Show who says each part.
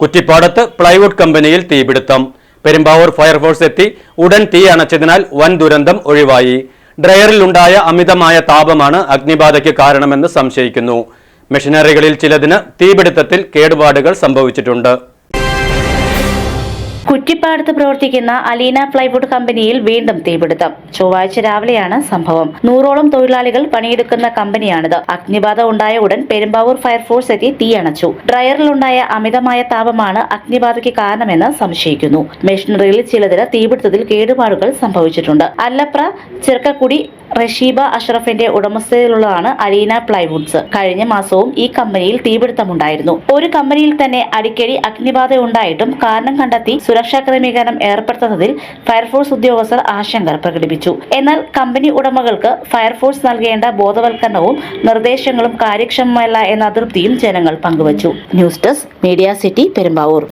Speaker 1: കുറ്റിപ്പാടത്ത് plywood കമ്പനിയിൽ തീപിടുത്തം. Perumbavoor fire force എത്തി. ഉടൻ തീ അണച്ചതിനാൽ വൻ ദുരന്തം ഒഴിവായി. ഡ്രയറിലുണ്ടായ അമിതമായ താപമാണ് അഗ്നിബാധയ്ക്ക് കാരണമെന്ന് സംശയിക്കുന്നു. മെഷീനറികളിൽ ചിലതിന് തീപിടുത്തത്തിൽ കേടുപാടുകൾ സംഭവിച്ചിട്ടുണ്ട്.
Speaker 2: കുറ്റിപ്പാടത്ത് പ്രവർത്തിക്കുന്ന അലീന പ്ലൈവുഡ് കമ്പനിയിൽ വീണ്ടും തീപിടുത്തം. ചൊവ്വാഴ്ച രാവിലെയാണ് സംഭവം. നൂറോളം തൊഴിലാളികൾ പണിയെടുക്കുന്ന കമ്പനിയാണിത്. അഗ്നിബാധ ഉണ്ടായ ഉടൻ പെരുമ്പാവൂർ ഫയർഫോഴ്സ് എത്തി തീ അണച്ചു. ഡ്രയറിലുണ്ടായ അമിതമായ താപമാണ് അഗ്നിബാധയ്ക്ക് കാരണമെന്ന് സംശയിക്കുന്നു. മെഷീനറിയിൽ ചിലതിന് തീപിടുത്തത്തിൽ കേടുപാടുകൾ സംഭവിച്ചിട്ടുണ്ട്. അല്ലപ്ര ചെറുക്കക്കുടി റഷീബ അഷ്റഫിന്റെ ഉടമസ്ഥതയിലുള്ളതാണ് അലീന പ്ലൈവുഡ്സ്. കഴിഞ്ഞ മാസവും ഈ കമ്പനിയിൽ തീപിടുത്തമുണ്ടായിരുന്നു. ഒരു കമ്പനിയിൽ തന്നെ അടിക്കടി അഗ്നിബാധ ഉണ്ടായിട്ടും കാരണം കണ്ടെത്തി ക്രമീകരണം ഏർപ്പെടുത്തുന്നതിൽ ഫയർഫോഴ്സ് ഉദ്യോഗസ്ഥർ ആശങ്ക പ്രകടിപ്പിച്ചു. എന്നാൽ കമ്പനി ഉടമകൾക്ക് ഫയർഫോഴ്സ് നൽകേണ്ട ബോധവൽക്കരണവും നിർദ്ദേശങ്ങളും കാര്യക്ഷമമല്ല എന്ന അതൃപ്തിയും ജനങ്ങൾ പങ്കുവച്ചു. News desk media city Perumbavoor.